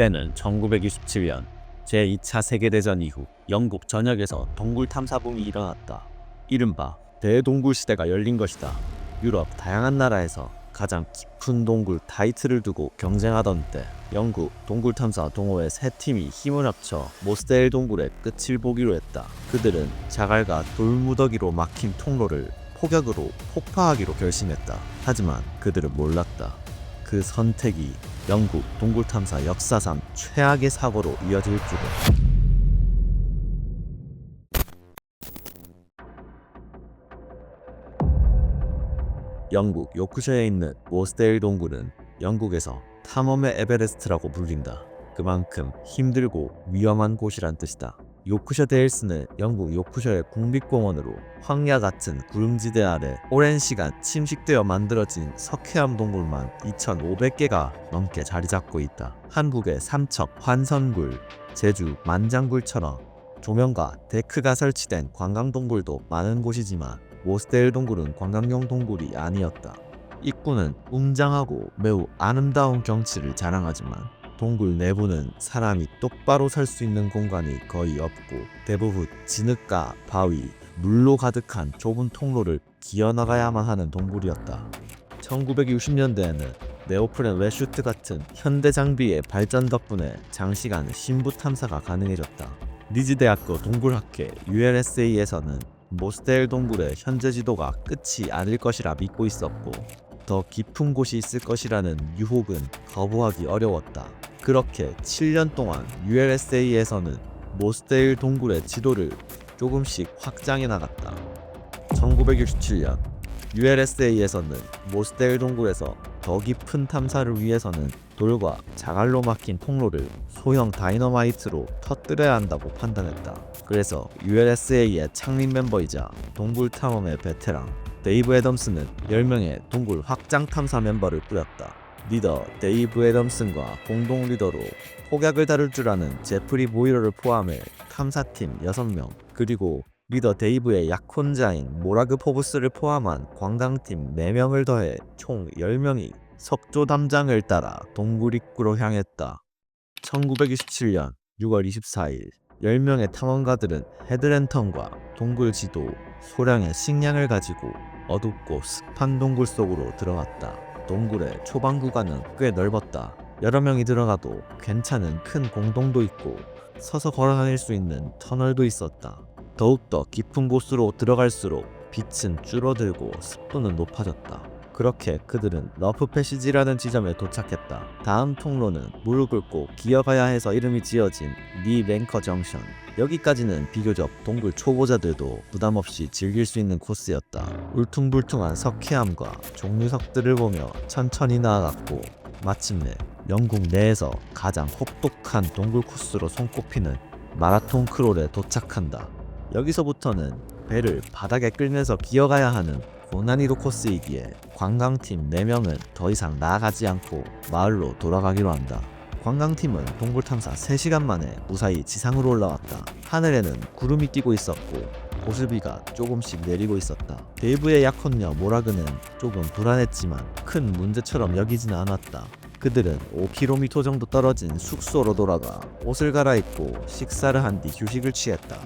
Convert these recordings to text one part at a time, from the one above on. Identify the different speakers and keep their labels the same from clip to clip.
Speaker 1: 때는 1927년 제2차 세계대전 이후 영국 전역에서 동굴 탐사 붐이 일어났다. 이른바 대동굴 시대가 열린 것이다. 유럽 다양한 나라에서 가장 깊은 동굴 타이틀을 두고 경쟁하던 때 영국 동굴 탐사 동호회 세 팀이 힘을 합쳐 모스데일 동굴의 끝을 보기로 했다. 그들은 자갈과 돌무더기로 막힌 통로를 폭격으로 폭파하기로 결심했다. 하지만 그들은 몰랐다. 그 선택이 영국 동굴 탐사 역사상 최악의 사고로 이어질 줄을. 영국 요크셔에 있는 모스데일 동굴은 영국에서 탐험의 에베레스트라고 불린다. 그만큼 힘들고 위험한 곳이란 뜻이다. 요크셔 데일스는 영국 요크셔의 국립공원으로 황야 같은 구름지대 아래 오랜 시간 침식되어 만들어진 석회암 동굴만 2,500개가 넘게 자리 잡고 있다. 한국의 삼척, 환선굴, 제주 만장굴처럼 조명과 데크가 설치된 관광동굴도 많은 곳이지만 모스데일 동굴은 관광용 동굴이 아니었다. 입구는 웅장하고 매우 아름다운 경치를 자랑하지만 동굴 내부는 사람이 똑바로 설 수 있는 공간이 거의 없고 대부분 진흙과 바위, 물로 가득한 좁은 통로를 기어나가야만 하는 동굴이었다. 1960년대에는 네오프렌 웨슈트 같은 현대 장비의 발전 덕분에 장시간 신부 탐사가 가능해졌다. 리즈대학교 동굴학회 ULSA에서는 모스데일 동굴의 현재 지도가 끝이 아닐 것이라 믿고 있었고 더 깊은 곳이 있을 것이라는 유혹은 거부하기 어려웠다. 그렇게 7년 동안 ULSA에서는 모스데일 동굴의 지도를 조금씩 확장해 나갔다. 1967년 ULSA에서는 모스데일 동굴에서 더 깊은 탐사를 위해서는 돌과 자갈로 막힌 통로를 소형 다이너마이트로 터뜨려야 한다고 판단했다. 그래서 ULSA의 창립 멤버이자 동굴 탐험의 베테랑 데이브 애덤스는 10명의 동굴 확장 탐사 멤버를 꾸렸다. 리더 데이브 애덤슨과 공동 리더로 폭약을 다룰 줄 아는 제프리 보이러를 포함해 탐사팀 6명 그리고 리더 데이브의 약혼자인 모라그 포브스를 포함한 관광팀 4명을 더해 총 10명이 석조 담장을 따라 동굴 입구로 향했다. 1927년 6월 24일 10명의 탐험가들은 헤드랜턴과 동굴 지도, 소량의 식량을 가지고 어둡고 습한 동굴 속으로 들어갔다. 동굴의 초반 구간은 꽤 넓었다. 여러 명이 들어가도 괜찮은 큰 공동도 있고 서서 걸어 다닐 수 있는 터널도 있었다. 더욱더 깊은 곳으로 들어갈수록 빛은 줄어들고 습도는 높아졌다. 그렇게 그들은 러프 패시지라는 지점에 도착했다. 다음 통로는 무릎 꿇고 기어가야 해서 이름이 지어진 리 랭커 정션. 여기까지는 비교적 동굴 초보자들도 부담 없이 즐길 수 있는 코스였다. 울퉁불퉁한 석회암과 종류석들을 보며 천천히 나아갔고 마침내 영국 내에서 가장 혹독한 동굴 코스로 손꼽히는 마라톤 크롤에 도착한다. 여기서부터는 배를 바닥에 끌면서 기어가야 하는 고난이도 코스이기에 관광팀 4명은 더 이상 나아가지 않고 마을로 돌아가기로 한다. 관광팀은 동굴 탐사 3시간 만에 무사히 지상으로 올라왔다. 하늘에는 구름이 끼고 있었고 보슬비가 조금씩 내리고 있었다. 데이브의 약혼녀 모라그는 조금 불안했지만 큰 문제처럼 여기지는 않았다. 그들은 5km 정도 떨어진 숙소로 돌아가 옷을 갈아입고 식사를 한 뒤 휴식을 취했다.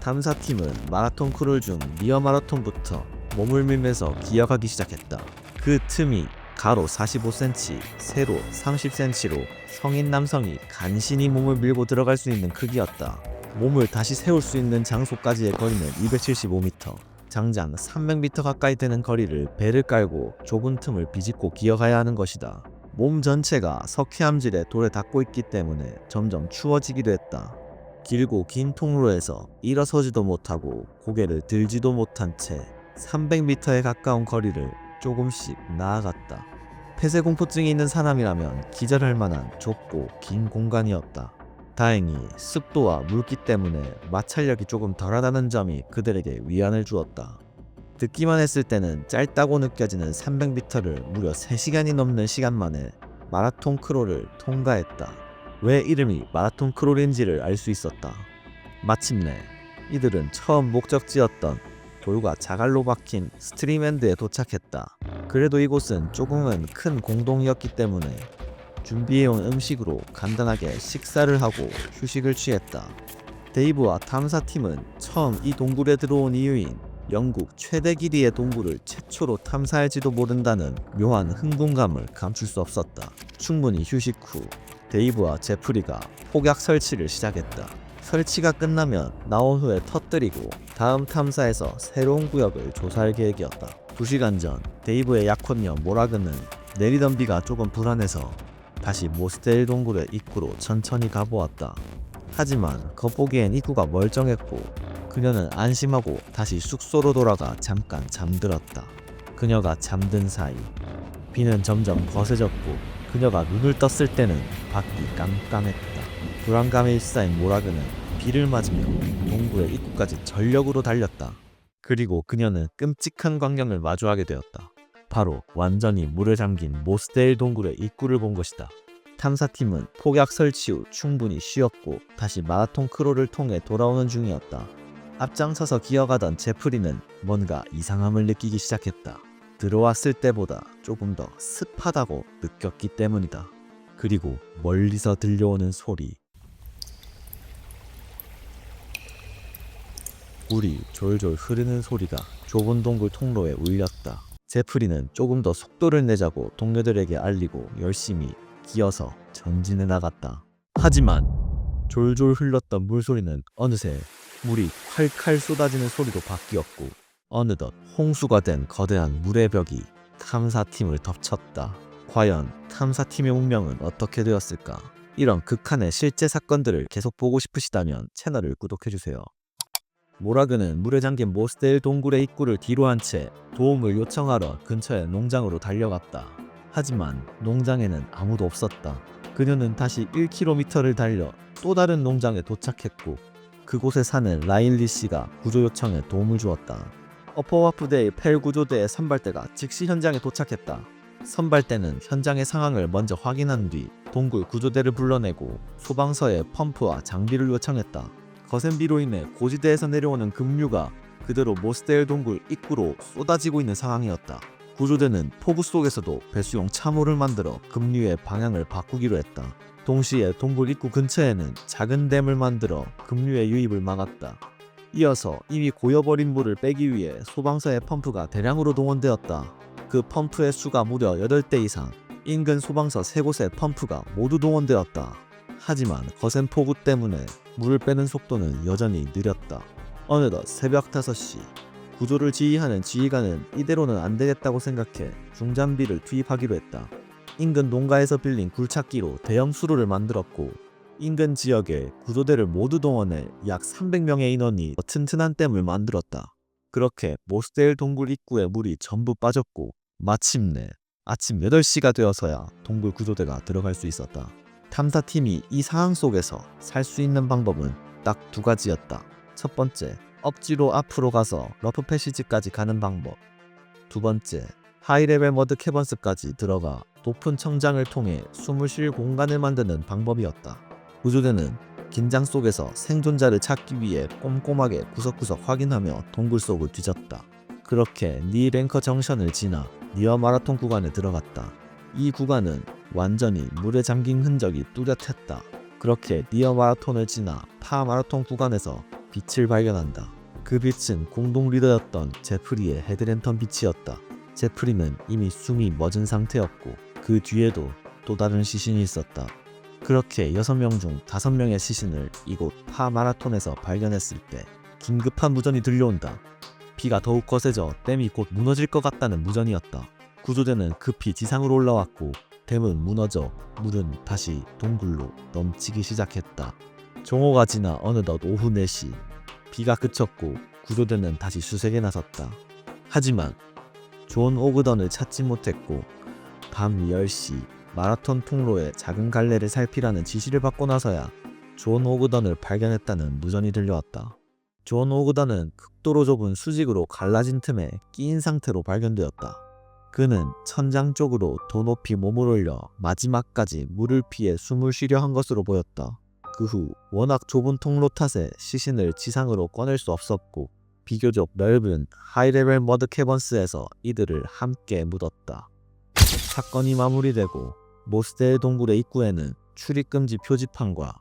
Speaker 1: 탐사팀은 마라톤 크롤 중 리어 마라톤부터 몸을 밀면서 기어가기 시작했다. 그 틈이 가로 45cm, 세로 30cm로 성인 남성이 간신히 몸을 밀고 들어갈 수 있는 크기였다. 몸을 다시 세울 수 있는 장소까지의 거리는 275m. 장장 300m 가까이 되는 거리를 배를 깔고 좁은 틈을 비집고 기어가야 하는 것이다. 몸 전체가 석회암질에 돌에 닿고 있기 때문에 점점 추워지기도 했다. 길고 긴 통로에서 일어서지도 못하고 고개를 들지도 못한 채 300m에 가까운 거리를 조금씩 나아갔다. 폐쇄공포증이 있는 사람이라면 기절할 만한 좁고 긴 공간이었다. 다행히 습도와 물기 때문에 마찰력이 조금 덜하다는 점이 그들에게 위안을 주었다. 듣기만 했을 때는 짧다고 느껴지는 300m를 무려 3시간이 넘는 시간 만에 마라톤 크롤을 통과했다. 왜 이름이 마라톤 크롤인지를 알 수 있었다. 마침내 이들은 처음 목적지였던 돌과 자갈로 박힌 스트림엔드에 도착했다. 그래도 이곳은 조금은 큰 공동이었기 때문에 준비해온 음식으로 간단하게 식사를 하고 휴식을 취했다. 데이브와 탐사팀은 처음 이 동굴에 들어온 이유인 영국 최대 길이의 동굴을 최초로 탐사할지도 모른다는 묘한 흥분감을 감출 수 없었다. 충분히 휴식 후 데이브와 제프리가 폭약 설치를 시작했다. 설치가 끝나면 나온 후에 터뜨리고 다음 탐사에서 새로운 구역을 조사할 계획이었다. 2시간 전 데이브의 약혼녀 모라그는 내리던 비가 조금 불안해서 다시 모스테일 동굴의 입구로 천천히 가보았다. 하지만 겉보기엔 입구가 멀쩡했고 그녀는 안심하고 다시 숙소로 돌아가 잠깐 잠들었다. 그녀가 잠든 사이 비는 점점 거세졌고 그녀가 눈을 떴을 때는 밖이 깜깜했다. 불안감에 휩싸인 모라그는 비를 맞으며 동굴의 입구까지 전력으로 달렸다. 그리고 그녀는 끔찍한 광경을 마주하게 되었다. 바로 완전히 물에 잠긴 모스데일 동굴의 입구를 본 것이다. 탐사팀은 폭약 설치 후 충분히 쉬었고 다시 마라톤 크로를 통해 돌아오는 중이었다. 앞장서서 기어가던 제프리는 뭔가 이상함을 느끼기 시작했다. 들어왔을 때보다 조금 더 습하다고 느꼈기 때문이다. 그리고 멀리서 들려오는 소리. 물이 졸졸 흐르는 소리가 좁은 동굴 통로에 울렸다. 제프리는 조금 더 속도를 내자고 동료들에게 알리고 열심히 기어서 전진해 나갔다. 하지만 졸졸 흘렀던 물소리는 어느새 물이 칼칼 쏟아지는 소리로 바뀌었고 어느덧 홍수가 된 거대한 물의 벽이 탐사팀을 덮쳤다. 과연 탐사팀의 운명은 어떻게 되었을까? 이런 극한의 실제 사건들을 계속 보고 싶으시다면 채널을 구독해주세요. 모라그는 물에 잠긴 모스데일 동굴의 입구를 뒤로 한 채 도움을 요청하러 근처의 농장으로 달려갔다. 하지만 농장에는 아무도 없었다. 그녀는 다시 1km를 달려 또 다른 농장에 도착했고 그곳에 사는 라일리 씨가 구조 요청에 도움을 주었다. 어퍼와프대의 펠 구조대의 선발대가 즉시 현장에 도착했다. 선발대는 현장의 상황을 먼저 확인한 뒤 동굴 구조대를 불러내고 소방서에 펌프와 장비를 요청했다. 거센 비로 인해 고지대에서 내려오는 급류가 그대로 모스데일 동굴 입구로 쏟아지고 있는 상황이었다. 구조대는 폭우 속에서도 배수용 참호를 만들어 급류의 방향을 바꾸기로 했다. 동시에 동굴 입구 근처에는 작은 댐을 만들어 급류의 유입을 막았다. 이어서 이미 고여버린 물을 빼기 위해 소방서의 펌프가 대량으로 동원되었다. 그 펌프의 수가 무려 8대 이상, 인근 소방서 3곳의 펌프가 모두 동원되었다. 하지만 거센 폭우 때문에 물을 빼는 속도는 여전히 느렸다. 어느덧 새벽 5시, 구조를 지휘하는 지휘관은 이대로는 안 되겠다고 생각해 중장비를 투입하기로 했다. 인근 농가에서 빌린 굴착기로 대형 수로를 만들었고 인근 지역에 구조대를 모두 동원해 약 300명의 인원이 튼튼한 댐을 만들었다. 그렇게 모스데일 동굴 입구에 물이 전부 빠졌고 마침내 아침 8시가 되어서야 동굴 구조대가 들어갈 수 있었다. 탐사팀이 이 상황 속에서 살 수 있는 방법은 딱 두 가지였다. 첫 번째, 억지로 앞으로 가서 러프 패시지까지 가는 방법. 두 번째, 하이레벨 머드 캐번스까지 들어가 높은 청장을 통해 숨을 쉴 공간을 만드는 방법이었다. 구조대는 긴장 속에서 생존자를 찾기 위해 꼼꼼하게 구석구석 확인하며 동굴 속을 뒤졌다. 그렇게 니 랭커 정션을 지나 니어 마라톤 구간에 들어갔다. 이 구간은 완전히 물에 잠긴 흔적이 뚜렷했다. 그렇게 니어 마라톤을 지나 파 마라톤 구간에서 빛을 발견한다. 그 빛은 공동 리더였던 제프리의 헤드랜턴 빛이었다. 제프리는 이미 숨이 멎은 상태였고 그 뒤에도 또 다른 시신이 있었다. 그렇게 6명 중 5명의 시신을 이곳 파 마라톤에서 발견했을 때 긴급한 무전이 들려온다. 비가 더욱 거세져 댐이 곧 무너질 것 같다는 무전이었다. 구조대는 급히 지상으로 올라왔고 댐은 무너져 물은 다시 동굴로 넘치기 시작했다. 종호가 지나 어느덧 오후 4시 비가 그쳤고 구조대는 다시 수색에 나섰다. 하지만 존 오그던을 찾지 못했고 밤 10시 마라톤 통로의 작은 갈래를 살피라는 지시를 받고 나서야 존 오그던을 발견했다는 무전이 들려왔다. 존 오그던은 극도로 좁은 수직으로 갈라진 틈에 끼인 상태로 발견되었다. 그는 천장 쪽으로 더 높이 몸을 올려 마지막까지 물을 피해 숨을 쉬려 한 것으로 보였다. 그 후 워낙 좁은 통로 탓에 시신을 지상으로 꺼낼 수 없었고 비교적 넓은 하이레벨 머드 캐번스에서 이들을 함께 묻었다. 사건이 마무리되고 모스데일 동굴의 입구에는 출입금지 표지판과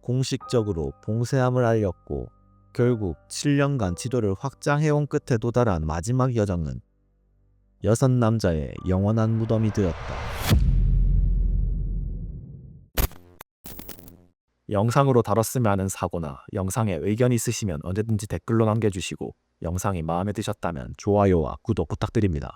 Speaker 1: 공식적으로 봉쇄함을 알렸고 결국 7년간 지도를 확장해온 끝에 도달한 마지막 여정은 여섯 남자의 영원한 무덤이 되었다. 영상으로 다뤘으면 하는 사고나 영상에 의견 있으시면 언제든지 댓글로 남겨주시고 영상이 마음에 드셨다면 좋아요와 구독 부탁드립니다.